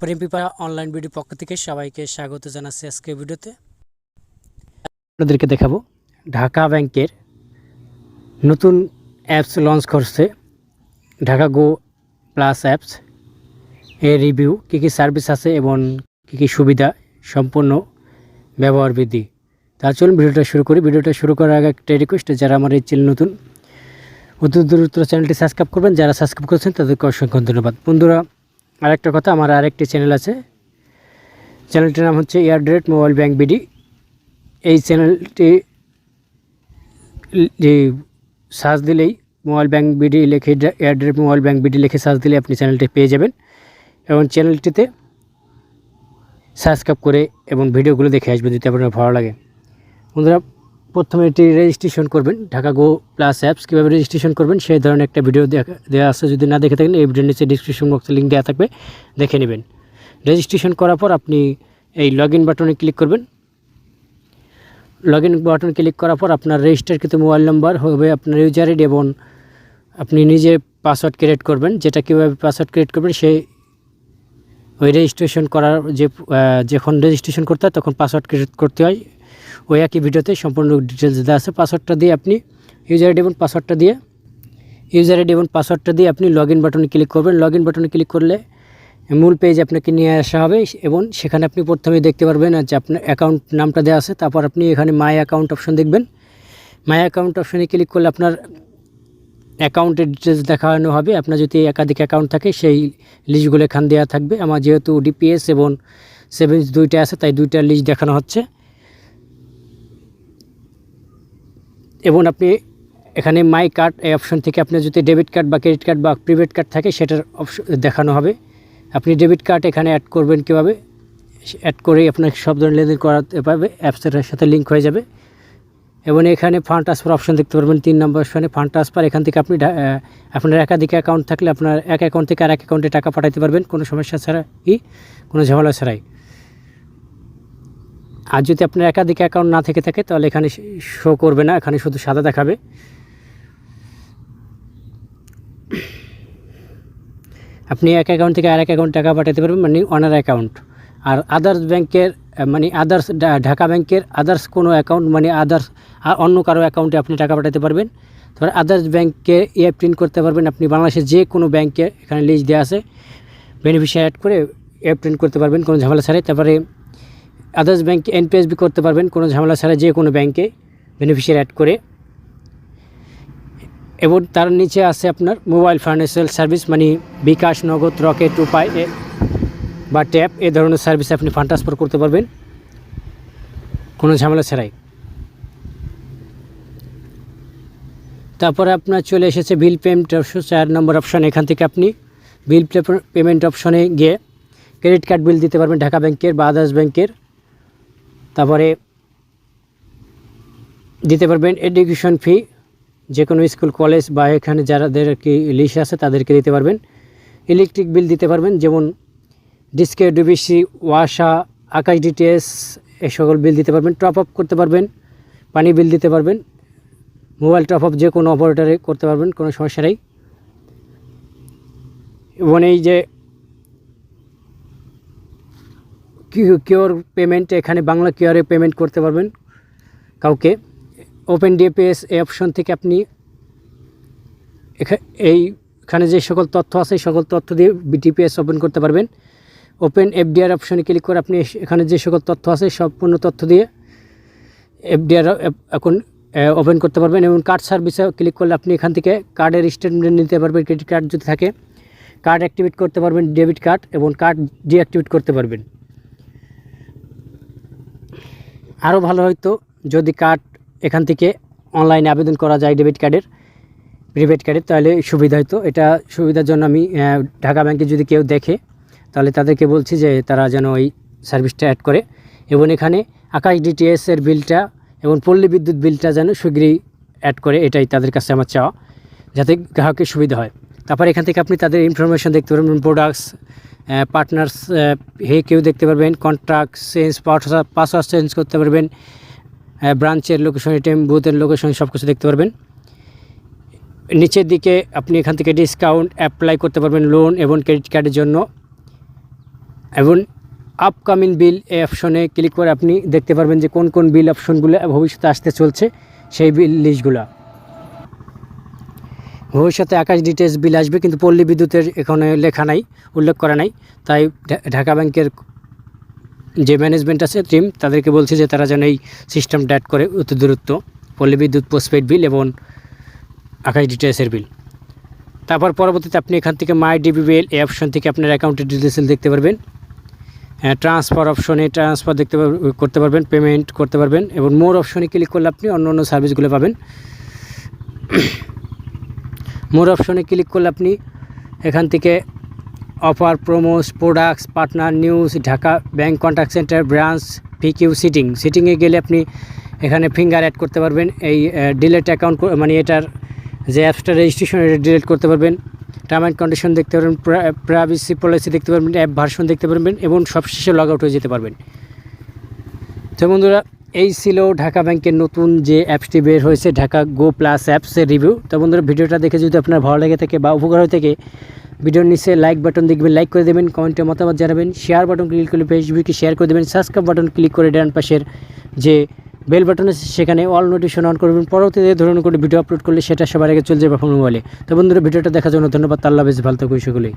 প্রেম পিপা online video পক্ষ থেকে সবাইকে স্বাগত জানাচ্ছি আজকে ভিডিওতে। আপনাদেরকে দেখাবো ঢাকা ব্যাংকের নতুন অ্যাপস লঞ্চ করছে। ঢাকা গো প্লাস অ্যাপস এর রিভিউ কী কী সার্ভিস আছে এবং কী কী সুবিধা সম্পূর্ণ ব্যবহার বৃদ্ধি তা চলুন ভিডিওটা শুরু করি। ভিডিওটা শুরু করার আগে একটা রিকোয়েস্ট যারা আমার এই চ্যানেল নতুন, অতি দ্রুত চ্যানেলটি সাবস্ক্রাইব করবেন। যারা সাবস্ক্রাইব করেছেন, তাদেরকে অসংখ্য ধন্যবাদ। বন্ধুরা আরেকটা কথা, আমার আরেকটি চ্যানেল আছে। চ্যানেলটির নাম হচ্ছে এয়ার মোবাইল ব্যাংক বিডি এই চ্যানেলটি যে সার্চ দিলেই মোবাইল ব্যাংক বিডি লিখে এয়ার মোবাইল ব্যাংক বিডি লিখে সার্চ দিলে আপনি চ্যানেলটি পেয়ে যাবেন। এবং চ্যানেলটিতে সাবস্ক্রাইব করে এবং ভিডিওগুলো দেখে আসবেন যদি আপনার ভালো লাগে। বন্ধুরা প্রথমে এটি রেজিস্ট্রেশন করবেন। ঢাকা গো প্লাস অ্যাপস কীভাবে রেজিস্ট্রেশন করবেন, সেই ধরনের একটা ভিডিও দেওয়া আছে। যদি না দেখে থাকেন, এই ভিডিওর নিচে ডিসক্রিপশন বক্সে লিঙ্ক দেওয়া থাকবে, দেখে নেবেন। রেজিস্ট্রেশন করার পর আপনি এই লগ বাটনে ক্লিক করবেন। লগ বাটন ক্লিক করার পর আপনার রেজিস্টারকৃত মোবাইল নাম্বার হবে আপনার ইউজার আইডি এবং আপনি নিজে পাসওয়ার্ড ক্রিয়েট করবেন। যেটা কীভাবে পাসওয়ার্ড ক্রিয়েট করবেন, সেই ওই রেজিস্ট্রেশন করার যে যখন রেজিস্ট্রেশন করতে হয়, তখন পাসওয়ার্ড ক্রিয়েট করতে হয়। ওই একই ভিডিওতে সম্পূর্ণ ডিটেলস দেওয়া আছে। পাসওয়ার্ডটা দিয়ে আপনি ইউজার আইডি এবং পাসওয়ার্ডটা দিয়ে ইউজার আইডি এবং পাসওয়ার্ডটা দিয়ে আপনি লগ বাটনে ক্লিক করবেন। লগ বাটনে ক্লিক করলে মূল পেজ আপনাকে নিয়ে আসা হবে এবং সেখানে আপনি প্রথমে দেখতে পারবেন যে আপনার অ্যাকাউন্ট নামটা দেওয়া আছে। তারপর আপনি এখানে মাই অ্যাকাউন্ট অপশন দেখবেন। মাই অ্যাকাউন্ট অপশনে ক্লিক করলে আপনার অ্যাকাউন্টের ডিটেলস দেখানো হবে। আপনার যদি একাধিক অ্যাকাউন্ট থাকে, সেই লিস্টগুলো এখান দেওয়া থাকবে। আমার যেহেতু ডিপিএস এবং সেভিংস দুইটা আছে, তাই দুইটা লিস্ট দেখানো হচ্ছে। এবং আপনি এখানে মাই কার্ড এই অপশন থেকে আপনার যদি ডেবিট কার্ড বা ক্রেডিট কার্ড বা প্রিপেড কার্ড থাকে, সেটার অপশন দেখানো হবে। আপনি ডেবিট কার্ড এখানে অ্যাড করবেন কীভাবে? অ্যাড করে আপনার সব ধরনের লেনদেন করাতে পারবে। অ্যাপসের সাথে লিঙ্ক হয়ে যাবে। এবং এখানে ফান্ড ট্রান্সফার অপশন দেখতে পারবেন, তিন নম্বর অপশনে ফান্ড ট্রান্সফার এখান থেকে আপনি আপনার একাধিক অ্যাকাউন্ট থাকলে আপনার এক অ্যাকাউন্ট থেকে আর এক অ্যাকাউন্টে টাকা পাঠাতে পারবেন। কোনো সমস্যা ছাড়া ছাড়াই, কোনো ঝামেলা ছাড়াই। আর যদি আপনার একাধিক অ্যাকাউন্ট না থেকে থাকে, তাহলে এখানে শো করবে না, এখানে শুধু সাদা দেখাবে। আপনি এক অ্যাকাউন্ট থেকে আরেক অ্যাকাউন্ট টাকা পাঠাতে পারবেন মানে অনার অ্যাকাউন্ট আর আদার্স ব্যাংকের মানে আদার্স ঢাকা ব্যাংকের আদার্স কোনো অ্যাকাউন্ট মানে আদার্স আর অন্য কারও অ্যাকাউন্টে আপনি টাকা পাঠাতে পারবেন। তারপরে আদার্স ব্যাংকে এ প্রিন্ট করতে পারবেন, আপনি বাংলাদেশের যে কোনো ব্যাংকে এখানে লিস্ট দেওয়া আছে। বেনিফিশিয়ারি অ্যাড করে এ প্রিন্ট করতে পারবেন, কোনো ঝামেলা ছাড়াই। তারপরে আদার্স ব্যাংকে এনপিএসবি করতে পারবেন, কোনো ঝামেলা ছাড়া যে কোনো ব্যাংকে বেনিফিশিয়ারি অ্যাড করে। এবং তার নিচে আছে আপনার মোবাইল ফাইন্যান্সিয়াল সার্ভিস মানে বিকাশ, নগদ, রকেট, উপায় বা ট্যাপ এ ধরনের সার্ভিস আপনি ফান্ড ট্রান্সফার করতে পারবেন, কোনো ঝামেলা ছাড়াই। তারপরে আপনার চলে এসেছে বিল পেমেন্ট অপশন চার নম্বর অপশন এখান থেকে আপনি বিল পেমেন্ট অপশনে গিয়ে ক্রেডিট কার্ড বিল দিতে পারবেন ঢাকা ব্যাংকের বা আদার্স ব্যাংকের তারপরে দিতে পারবেন এডুকেশন ফি যে কোনো স্কুল কলেজ বা এখানে যারাদের কি লিস্ট আছে তাদেরকে দিতে পারবেন। ইলেকট্রিক বিল দিতে পারবেন, যেমন ডিসকে ডিবিসি ওয়াসা আকাশ ডিটিএস এই সকল বিল দিতে পারবেন। টপ আপ করতে পারবেন, পানি বিল দিতে পারবেন মোবাইল টপ আপ যে কোনো অপারেটারে করতে পারবেন, কোনো সমস্যা নেই। এবং এই যে কিওর পেমেন্ট এখানে বাংলা কিওরে পেমেন্ট করতে পারবেন। কাউকে ওপেন ডিপিএস এই অপশন থেকে আপনি এইখানে যে সকল তথ্য আছে সকল তথ্য দিয়ে বিটিপিএস ওপেন করতে পারবেন। ওপেন এফডিআর অপশনে ক্লিক করে আপনি এখানে যে সকল তথ্য আছে, সম্পূর্ণ তথ্য দিয়ে এফডিআর এখন ওপেন করতে পারবেন এবং কার্ড সার্ভিসে ক্লিক করলে আপনি এখান থেকে কার্ডের স্টেটমেন্ট নিতে পারবেন ক্রেডিট কার্ড যদি থাকে। কার্ড অ্যাক্টিভেট করতে পারবেন ডেবিট কার্ড এবং কার্ড ডিঅ্যাক্টিভেট করতে পারবেন। আরও ভালো হয়তো যদি কার্ড এখান থেকে অনলাইনে আবেদন করা যায় ডেবিট কার্ডের, প্রিপেড কার্ডের, তাহলে সুবিধা হতো এটা সুবিধার জন্য আমি ঢাকা ব্যাংকে যদি কেউ দেখে, তাহলে তাদেরকে বলছি যে তারা যেন ওই সার্ভিসটা অ্যাড করে। এবং এখানে আকাশ ডিটিএসের বিলটা এবং পল্লী বিদ্যুৎ বিলটা যেন শীঘ্রই অ্যাড করে, এটাই তাদের কাছে আমার চাওয়া, যাতে গ্রাহকের সুবিধা হয়। তারপর এখান থেকে আপনি তাদের ইনফরমেশন দেখতে পারবেন প্রোডাক্টস পার্টনার্স হে কেউ দেখতে পারবেন কন্ট্রাক্ট চেঞ্জ পাসওয়ার্ড চেঞ্জ করতে পারবেন ব্রাঞ্চের লোকেশন এটিএম বুথের লোকেশন সব কিছু দেখতে পারবেন। নিচের দিকে আপনি এখান থেকে ডিসকাউন্ট অ্যাপ্লাই করতে পারবেন লোন এবং ক্রেডিট কার্ডের জন্য। এবং আপকামিং বিল এই অপশনে ক্লিক করে আপনি দেখতে পারবেন যে কোন কোন বিল অপশনগুলো ভবিষ্যতে আসতে চলছে, সেই বিল লিস্টগুলো ভবিষ্যতে আকাশ ডিটেলস বিল আসবে, কিন্তু পল্লী বিদ্যুতের এখানে লেখা নাই, উল্লেখ করা নাই। তাই ঢাকা ব্যাংকের যে ম্যানেজমেন্ট আছে টিম তাদেরকে বলছে যে তারা যেন এই সিস্টেমটা অ্যাড করে অতি দূরত্ব পল্লী বিদ্যুৎ পোস্টপেড বিল এবং আকাশ ডিটেলসের বিল তারপর পরবর্তীতে আপনি এখান থেকে মাই ডিবি বিল এই অপশন থেকে আপনার অ্যাকাউন্টের ডিটেলস দেখতে পারবেন। হ্যাঁ ট্রান্সফার অপশনে ট্রান্সফার দেখতে করতে পারবেন পেমেন্ট করতে পারবেন এবং মোর অপশনে ক্লিক করলে আপনি অন্য অন্য সার্ভিসগুলো পাবেন। মোর অপশনে ক্লিক করলে আপনি এখান থেকে offer, promos, products, partner, news, Dhaka bank contact centre, branch, PQ, setting. সিটিংয়ে গেলে আপনি এখানে ফিঙ্গার অ্যাড করতে পারবেন। এই ডিলেট অ্যাকাউন্ট মানে এটার যে অ্যাপসটা রেজিস্ট্রেশন এটা ডিলেট করতে পারবেন। টার্ম অ্যান্ড কন্ডিশন দেখতে পারবেন প্রাইভেসি পলিসি দেখতে পারবেন অ্যাপ ভার্সন দেখতে পারবেন এবং সবশেষে লগ আউট হয়ে যেতে পারবেন। তো বন্ধুরা এই ছিল ঢাকা ব্যাংকের নতুন যে অ্যাপসটি বের হয়েছে, ঢাকা গো প্লাস অ্যাপসের রিভিউ। তো বন্ধুরা, ভিডিওটা দেখে যদি আপনার ভালো লেগে থাকে বা উপকার হয়ে থাকে, ভিডিওর নিচে লাইক বাটন দেখবেন লাইক করে দেবেন কমেন্টে মতামত জানাবেন শেয়ার বাটন ক্লিক করে ফেসবুকে শেয়ার করে দেবেন সাবস্ক্রাইব বাটন ক্লিক করে ডান পাশের যে বেল বাটন আছে, সেখানে অল নোটিফিকেশন অন করবেন। পরবর্তীতে ধরুন করে ভিডিও আপলোড করলে সেটা সবার আগে চলে যাবে আপনার মোবাইলে তো বন্ধুরা, ভিডিওটা দেখার জন্য ধন্যবাদ, আল্লাহ বেশ ভালো থাকুন সকলেই।